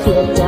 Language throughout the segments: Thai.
เชื่อใจ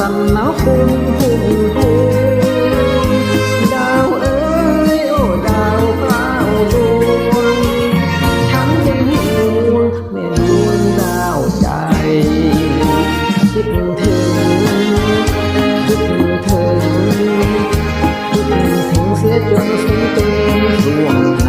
สำนักคุณพุ่มพูดาวเอ๋ยโอ้ดาวเปล่าดวงทั้งเป็นห่วงแม่ดวงดาวใจ คิดถึง คิดถึงคิดถึงเสียจนสิ้นตัวดวง